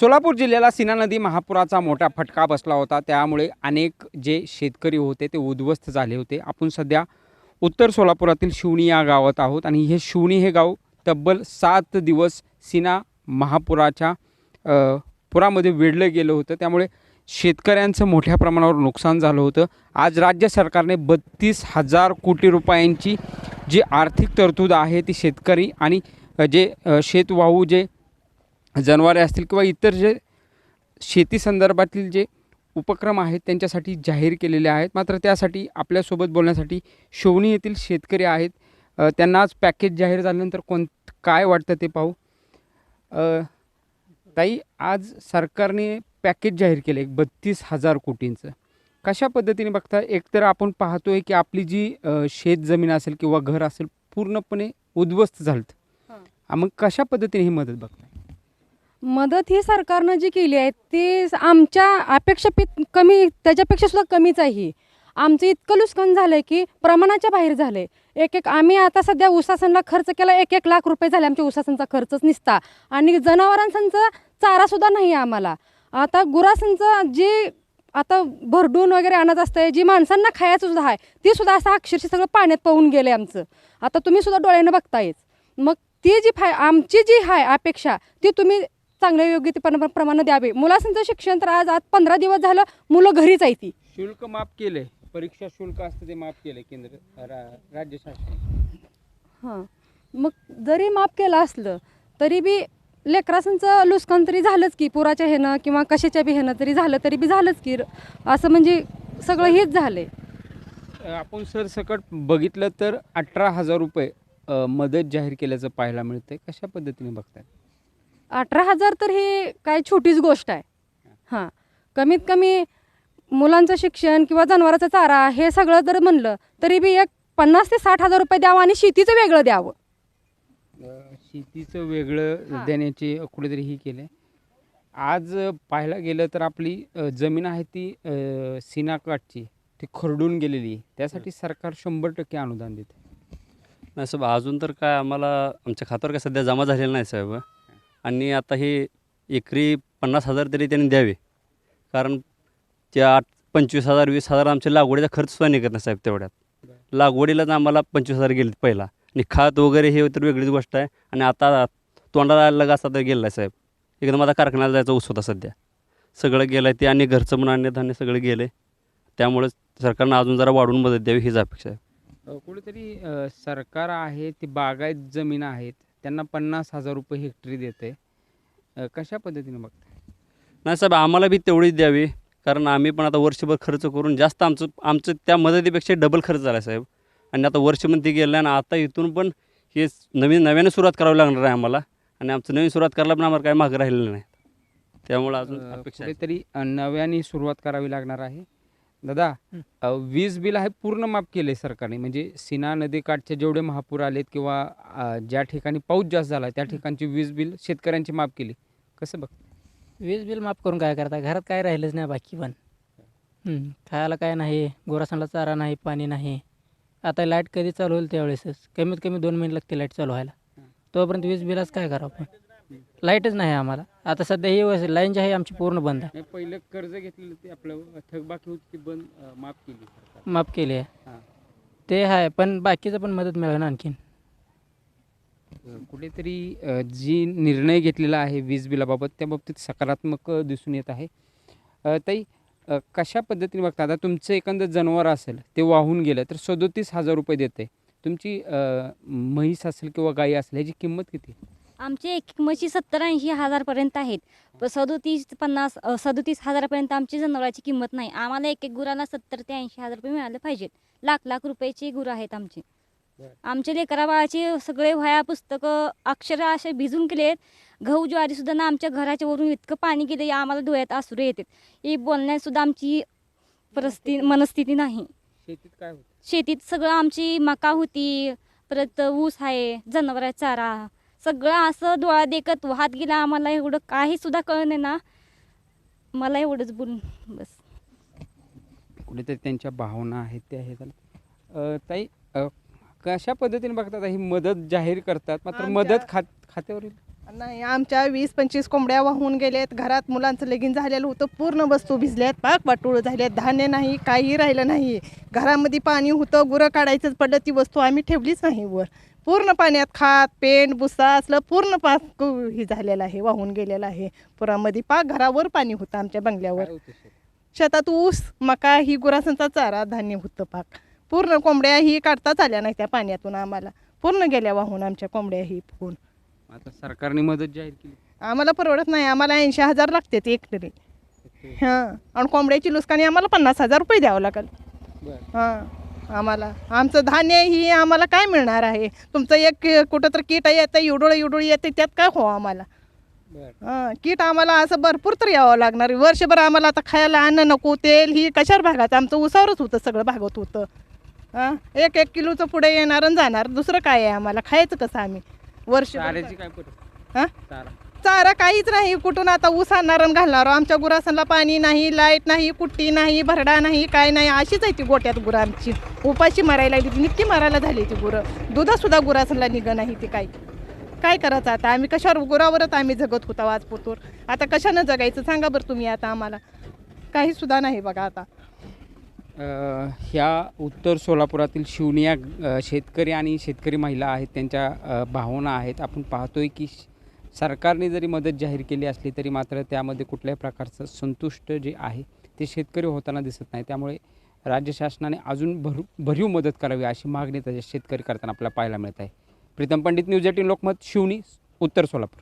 सोलापूर जिल्ह्याला सीना नदी महापुराचा मोठा फटका बसला होता. त्यामुळे अनेक जे शेतकरी होते ते उद्ध्वस्त झाले होते. आपण सध्या उत्तर सोलापुरातील शिवणी या गावात आहोत आणि हे शिवणी हे गाव तब्बल सात दिवस सीना महापुराच्या पुरामध्ये वेढलं गेलं होतं. त्यामुळे शेतकऱ्यांचं मोठ्या प्रमाणावर नुकसान झालं होतं. आज राज्य सरकारने बत्तीस हजार कोटी रुपयांची जी आर्थिक तरतूद आहे ती शेतकरी आणि जे शेतवाहू जे जनावरे असतील किंवा इतर जे शेती संदर्भातील जे उपक्रम आहेत त्यांच्यासाठी जाहीर केलेले आहेत. मात्र त्यासाठी आपल्यासोबत बोलण्यासाठी शिवणी येथील शेतकरी आहेत. त्यांना आज पॅकेज जाहीर झाल्यानंतर कोण काय वाटतं ते पाहू. ताई आज सरकारने पॅकेज जाहीर केलं एक बत्तीस हजार कोटींचं. कशा पद्धतीने बघता एकतर आपण पाहतोय की आपली जी शेत जमीन असेल किंवा घर असेल पूर्णपणे उद्ध्वस्त झालं. मग कशा पद्धतीने ही मदत बघताय? मदत ही सरकारनं जी केली आहे ती आमच्या अपेक्षापेत कमी त्याच्यापेक्षा सुद्धा कमीच आहे ही. आमचं इतकं नुकसान झालं आहे की प्रमाणाच्या बाहेर झालं आहे एक एक आम्ही आता सध्या उसासनला खर्च केला एक एक लाख रुपये झाले आमच्या उसासनचा खर्चच निसता. आणि जनावरांचा चारासुद्धा नाही आहे आम्हाला. आता गुरासांचं जे आता भरडून वगैरे आणत असतंय जी माणसांना खायचं सुद्धा आहे ती सुद्धा असं अक्षरशः सगळं पाण्यात पाहून गेलं आमचं. आता तुम्ही सुद्धा डोळ्यानं बघतायच. मग ती जी फाय आमची जी आहे अपेक्षा ती तुम्ही चांगल्या योग्य ते प्रमा- प्रमाणे द्यावे. मुलांचं शिक्षण तर आज आज पंधरा दिवस झालं मुलं घरीच आहे ती. शुल्क माफ केले. परीक्षा शुल्क असतं ते माफ केले केंद्र रा- राज्य शासन हां. मग जरी माफ केलं असलं तरी बी लेकरासांचं नुकसान तरी झालंच की पुराच्या ह्यानं किंवा कशाच्या बी ह्यानं तरी झालं तरी बी झालंच की. असं म्हणजे सगळं हेच झालंय. आपण सरसकट बघितलं तर अठरा हजार रुपये अ, मदत जाहीर केल्याचं पाहायला मिळतंय. कशा पद्धतीने बघताय? अठरा हजार तर ही काय छोटीच गोष्ट आहे. हां. कमीत कमी मुलांचं शिक्षण किंवा जनावराचा चारा हे सगळं जर म्हणलं तरी बी एक पन्नास ते साठ हजार रुपये द्यावं आणि शेतीचं वेगळं द्यावं. शेतीचं वेगळं. देण्याचे कुठेतरी ही केले. आज पाहायला गेलं तर आपली जमीन आहे ती सीनाकाठची ती खरडून गेलेली. आहे त्यासाठी सरकार शंभर टक्के अनुदान देते. नाही साहेब अजून तर काय आम्हाला आमच्या खात्यावर काय सध्या जमा झालेलं नाही साहेब. आणि आता हे एकरी पन्नास हजार तरी त्यांनी द्यावे. कारण त्या आठ पंचवीस हजार वीस हजार आमच्या लागवडीचा खर्च सुद्धा निघत नाही साहेब तेवढ्यात. लागवडीलाच आम्हाला पंचवीस हजार गेले पहिला. आणि खात वगैरे हे तर वेगळीच गोष्ट आहे. आणि आता तोंडाला लगा असा तर गेला आहे साहेब. एकदम आता कारखान्याला जायचा ऊस होता सध्या. सगळं गेलं आहे ते आणि घरचं म्हणून अन्नधान्य सगळं गेलं आहे त्यामुळे सरकारनं अजून जरा वाढवून मदत द्यावी हीच अपेक्षा आहे. कुठेतरी सरकार आहे ती बागायत जमीन आहेत. त्यांना पन्नास हजार रुपये हेक्टरी देते. अ, कशा पद्धतीने बघताय? नाही साहेब आम्हाला बी तेवढीच द्यावी कारण आम्ही पण आता वर्षभर खर्च करून जास्त आमचं आमचं त्या मदतीपेक्षा डबल खर्च झाला आहे साहेब. आणि आता वर्ष पण ते गेलं आणि आता इथून पण हे स- नवीन नव्याने सुरुवात करावी लागणार आहे आम्हाला. आणि आमचं नवीन सुरुवात करायला पण आम्हाला काही मागं राहिलेलं नाही. त्यामुळं अजून अ, अपेक्षा आहे. कुठेतरी अ, नव्याने सुरुवात करावी लागणार आहे. दादा अ, वीज बिल आहे पूर्ण माफ केले सरकारने. म्हणजे सीना नदीकाठचे जेवढे महापूर आलेत किंवा अ, ज्या ठिकाणी पाऊस जास्त झाला त्या ठिकाणची वीज बिल शेतकऱ्यांची माफ केली. कसं बघ? वीज बिल माफ करून काय करता? घरात काय राहिलंच नाही बाकी पण. हं, खायला काय नाही गोरासांना चारा नाही पाणी नाही. आता लाइट कधी चालू होईल त्यावेळेसच. कमीत कमी दोन मिनिट लागते लाइट चालू व्हायला. तोपर्यंत वीज बिलाच काय करावं आपण? लाईटच नाही आम्हाला. आता सध्या ही वस- लाईन जी आहे आमची पूर्ण बंद आहे. नाही पहिलं कर्ज घेतलेलं ते आपलं थकबाकी होती ती बंद अ, माफ केली. सरकार माफ केली आहे. हां. ते आहे पण बाकीचं पण मदत मिळेल ना आणखीन. कुठेतरी अ, जी निर्णय घेतलेला आहे वीज बिलाबाबत त्या बाबतीत सकारात्मक अ, दिसून येत आहे. अ, ताई अ, कशा पद्धतीने बघता आता तुमचं एखादं जनावर असेल ते वाहून गेलं तर सदोतीस हजार रुपये देते तुमची अ, म्हैस असेल किंवा गाई असेल ह्याची किंमत किती? आमचे एक एक म्हशी सत्तर ऐंशी हजारपर्यंत आहेत. प- सदोतीस पन्नास अ, सदोतीस हजारापर्यंत आमची जनावराची किंमत नाही. आम्हाला एक एक गुराला सत्तर ते ऐंशी हजार रुपये मिळाले पाहिजेत. लाख लाख रुपयाची गुरं आहेत आमची. बरं. आमचे लेकरा बाळाचे सगळे वह्या पुस्तकं अक्षरं असे भिजून गेले आहेत गहू ज्वारी सुद्धा ना आमच्या घराच्या वरून इतकं पाणी गेलं या आम्हाला डोळ्यात आसुरे येतात. ही बोलण्यात सुद्धा आमची परिस्थिती मनस्थिती नाही. शेतीत काय होतं? शेतीत सगळं आमची मका होती परत ऊस आहे जनावराचा चारा सगळं असं डोळा देखत वाहत गेला. आम्हाला एवढं काही सुद्धा कळ नाही ना. मला एवढंच बोलून बस. कुठेतरी त्यांच्या भावना आहेत त्या आहेत अ, ताई अ, कशा पद्धतीने बघतात ही मदत जाहीर करतात? मात्र आमच्या- मदत खात खात्यावर येईल? नाही आमच्या वीस पंचवीस कोंबड्या वाहून गेलेत घरात मुलांचं लगीन झालेलं होतं. पूर्ण वस्तू भिजल्यात. पाक वाटोळ झाल्यात. धान्य नाही काही राहिलं नाही. घरामध्ये पाणी होतं. गुरं काढायचंच पडलं. ती वस्तू आम्ही ठेवलीच नाही वर. पूर्ण पाण्यात खात पेंट बुसा असलं पूर्ण पाक हे झालेलं आहे वाहून गेलेलं आहे. पुरामध्ये पाक घरावर पाणी होतं आमच्या बंगल्यावर. शेतात? ऊस मका ही गुरासांचा चारा धान्य होतं पाक. पूर्ण कोंबड्या ही काढताच आल्या नाही त्या पाण्यातून आम्हाला. पूर्ण गेल्या वाहून आमच्या कोंबड्या ही फुगून आता सरकारने मदत जाहीर केली. आम्हाला परवडत नाही आम्हाला ऐंशी हजार लागतात एक तरी हां. आणि कोंबड्याची लुसकानी आम्हाला पन्नास हजार रुपये द्यावं लागेल. हां. आम्हाला. आमचं धान्य ही आम्हाला काय मिळणार आहे? तुमचं एक कि- कुठं तर किट येतं युडोळ युडोळ येते त्यात काय हो आम्हाला? हां किट आम्हाला असं भरपूर तर यावं लागणार. वर्षभर आम्हाला आता खायला अन्न नको तेल ही कशावर भागायचं? आमचं उसावरच होतं सगळं भागवत होतं. हां एक एक किलोचं पुढे येणार आणि जाणार. दुसरं काय आहे आम्हाला? खायचं कसं आम्ही? वर्ष हां? चारा काहीच नाही कुठून आता ऊस आणणार आणि घालणार. आमच्या गुरासांना पाणी नाही लाइट नाही कुट्टी नाही भरडा नाही काय नाही अशीच आहे ती गोट्यात गुरं आमची. उपाशी मारायला लागली निक्की मारायला झाली ती गुरं. दुधासुद्धा गुरासांना निघ नाही ती काय काय करायचं आता? आम्ही कशावर गुरावरच आम्ही जगत होतो आज आता कशानं जगायचं? सांगा बरं तुम्ही आता आम्हाला. काही सुद्धा नाही बघा आता. अ, ह्या उत्तर सोलापुरातील शिवणी या अ, शेतकरी आणि शेतकरी महिला आहेत त्यांच्या अ, भावना आहेत. आपण पाहतोय की श- सरकारने जरी मदत जाहीर केली असली तरी मात्र त्यामध्ये कुठल्याही प्रकारचं संतुष्ट जे आहे ते शेतकरी होताना दिसत नाही. त्यामुळे राज्य शासनाने अजून भरू भरीव मदत करावी अशी मागणी त्याच्या शेतकरी करताना आपल्याला पाहायला मिळत आहे. Pritam Pandit news eighteen Lokmat Shivni Uttar Solapur.